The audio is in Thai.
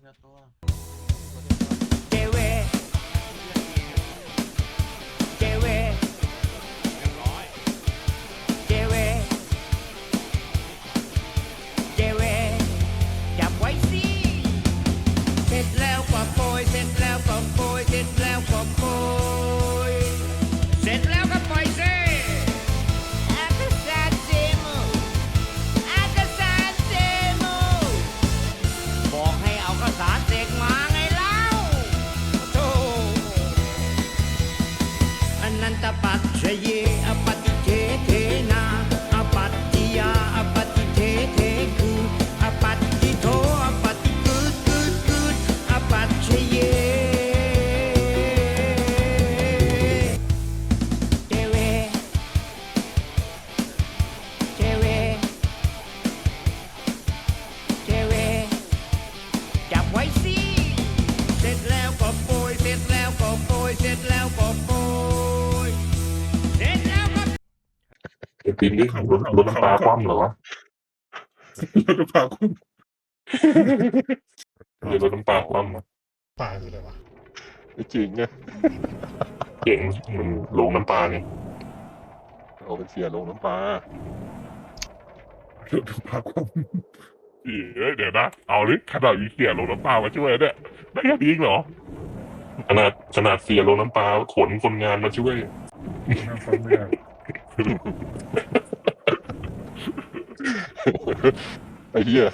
เดี ไอ้ปีนี้รถรถน้ำปลาคว่ำเหรอวะรถพาคุณเดี๋ยวรถน้ำปลาคว่ำอะปลาคืออะไรวะไอ้จริงไงเก่งมันลงน้ำปลาไงเอาเป็นเสียลงน้ำปลารถพาคุณเอ้ยเดี๋ยวนะเอาลิขนาดมีเสียลงน้ำปลามาช่วยเนี่ยได้แค่นี้เหรอขนาดขนาดเสียลงน้ำปลาขนคนงานมาช่วยนั่งฟังไม่ได้ ไอ้เหี้ย